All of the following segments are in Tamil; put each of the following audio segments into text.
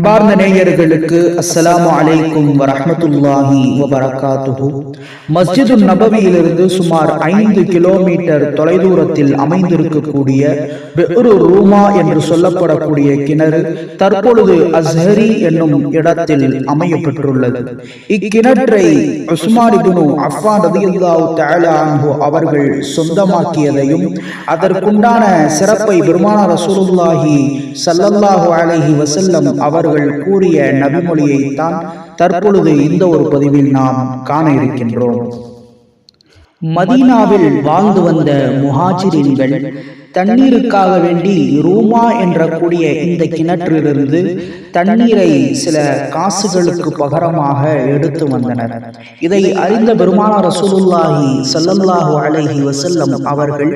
அன்பார்ந்த நேயர்களுக்கு அஸ்ஸலாமு அலைக்கும் வரஹ்மத்துல்லாஹி வபரகாத்துஹு. மஸ்ஜிது நபவியிலிருந்து சுமார் ஐந்து கிலோமீட்டர் தொலைதூரத்தில் அமைந்திருக்கக்கூடிய பெரு ரூமா என்று சொல்லப்படக்கூடிய கிணறு தற்பொழுது அஸ்ஹரி என்னும் இடத்தில் அமையப்பெற்றுள்ளது. இக்கிணற்றை உஸ்மானிபுனு இப்னு அஃபான் ரலியல்லாஹு தஆலா அவர்கள் சொந்தமாக்கியதையும் அதற்குண்டான சிறப்பை பெருமான ரசூலுல்லாஹி ஸல்லல்லாஹு அலைஹி வஸல்லம் அவர்கள் கூறிய நபிமொழியைத்தான் தற்பொழுது இந்த ஒரு பதிவில் நாம் காண இருக்கின்றோம். மதீனாவில் வாழ்ந்து வந்த முஹாஜிரின்கள் தண்ணீருக்காக வேண்டி ரூமா என்ற கூடிய இந்த கிணற்றிலிருந்து தண்ணீரை சில காசுகளுக்கு பகரமாக எடுத்து வந்தனர். இதை அறிந்த பெருமான ரசூலுல்லாஹி சல்லல்லாஹு அலஹி வசல்லம் அவர்கள்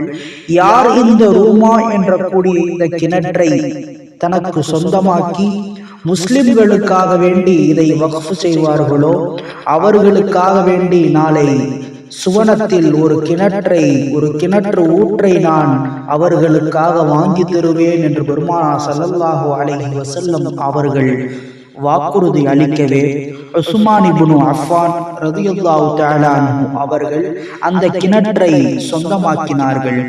யார் இந்த ரூமா என்ற கூடிய இந்த கிணற்றை தனக்கு சொந்தமாக்கி முஸ்லிம்களுக்காக வேண்டி இதை வகுப்பு செய்வார்களோ? அவர்களுக்காக வேண்டி நாளை சுவனத்தில் ஒரு கிணற்றை ஒரு கிணற்று ஊற்றை நான் அவர்களுக்காக வாங்கி தருவேன் என்று பெருமானா சல்லல்லாஹு அலைஹி வசல்லம் அவர்கள் வாக்குறுதி அளிக்கவே உஸ்மான் இப்னு அஃபான் ரதியுல்லாஹு தஆலா அவர்கள் அந்த கிணற்றை சொந்தமாக்கினார்கள்.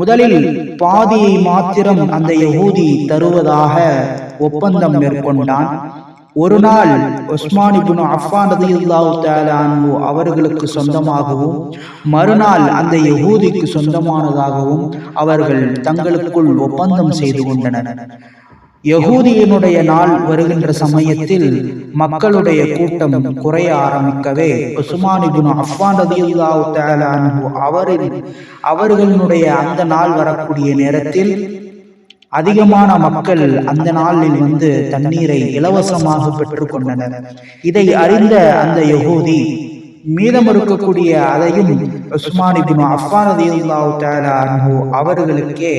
முதலில் பாதியை மாத்திரம் அந்த யகூதி தருவதாக ஒப்பந்தம் மேற்கொண்டான். ஒரு நாள் உஸ்மான் இப்னு அஃபான் ரதியுல்லாஹு அவர்களுக்கு சொந்தமாகவும் மறுநாள் அந்த யகூதிக்கு சொந்தமானதாகவும் அவர்கள் தங்களுக்குள் ஒப்பந்தம் செய்து கொண்டனர். யகூதியினுடைய நாள் வருகின்ற சமயத்தில் மக்களுடைய கூட்டம் குறைய ஆரம்பிக்கவே உஸ்மான் அஃபான் அவரின் அவர்களுடைய அந்த நாள் வரக்கூடிய நேரத்தில் அதிகமான மக்கள் அந்த நாளில் வந்து தண்ணீரை இலவசமாக பெற்றுக்கொண்டனர் இதை அறிந்த அந்த யகூதி மீதம் இருக்கக்கூடிய அதையும் உஸ்மான் இப்னு அஃபான் அவர்களுக்கே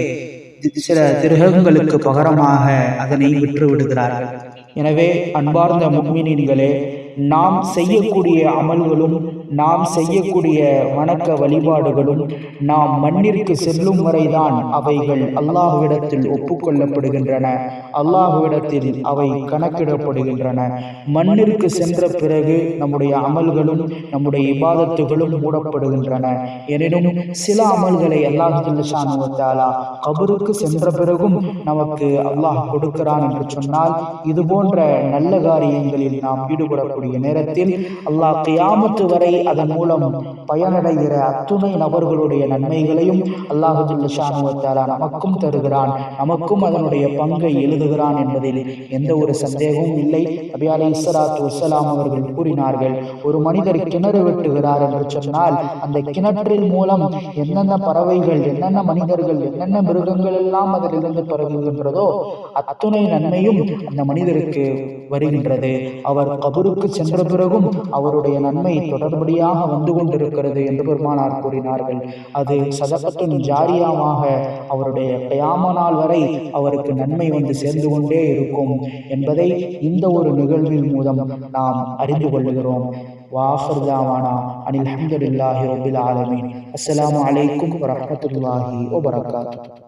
சில திருகங்களுக்கு பகரமாக அதனை விற்று விடுகிறார்கள் எனவே அன்பார்ந்த முக்மினீன்களே நாம் செய்யக்கூடிய அமல்களும் நாம் செய்யக்கூடிய வணக்க வழிபாடுகளும் நாம் மண்ணிற்கு செல்லும் வரைதான் அவைகள் அல்லாஹுவிடத்தில் ஒப்புக்கொள்ளப்படுகின்றன. அல்லாஹுவிடத்தில் அவை கணக்கிடப்படுகின்றன. மண்ணிற்கு சென்ற பிறகு நம்முடைய அமல்களும் நம்முடைய இபாதத்துகளும் மூடப்படுகின்றன. எனினும் சில அமல்களை அல்லாஹுல்லா கபருக்கு சென்ற பிறகும் நமக்கு அல்லாஹ் கொடுக்கிறான் என்று சொன்னால் இது போன்ற நல்ல காரியங்களில் நாம் ஈடுபடக்கூடிய நேரத்தில் அல்லாஹ் கியாமத்து வரை அதன் மூலம் பயனடைகிற அத்துணை நபர்களுடைய நன்மைகளையும் அல்லாஹுல்லா நமக்கும் தருகிறான். நமக்கும் அதனுடைய பங்கை எழுதுகிறான் என்பதில் எந்த ஒரு சந்தேகமும் இல்லை. நபி அலை இஸ்லாத்து வசலாம் அவர்கள் கூறினார்கள் ஒரு மனிதர் கிணறு வெட்டுகிறார் என்று சொன்னால் அந்த கிணற்றின் மூலம் என்னென்ன பறவைகள் என்னென்ன மனிதர்கள் என்னென்ன மிருகங்கள் எல்லாம் அதிலிருந்து பரவுகின்றதோ அத்துணை நன்மையும் அந்த மனிதருக்கு வருகின்றது. அவர் கபருக்கு சென்ற பிறகும் அவருடைய நன்மை தொடர்படியாக வந்து கொண்டிருக்கிறது என்று பெருமானார் கூறினார்கள். அது சதகத்தின் ஜாரியாமாக அவருடைய கயாம நாள் வரை அவருக்கு நன்மை வந்து சேர்ந்து கொண்டே இருக்கும் என்பதை இந்த ஒரு நிகழ்வின் மூலம் நாம் அறிந்து கொள்ளுகிறோம். வாஃபர் தாவானா அனில் அஹமதுல்லாஹி ரபில் ஆலமீன். அஸ்ஸலாமு அலைக்கும் வரஹ்மத்துல்லாஹி வபரகாத்துஹு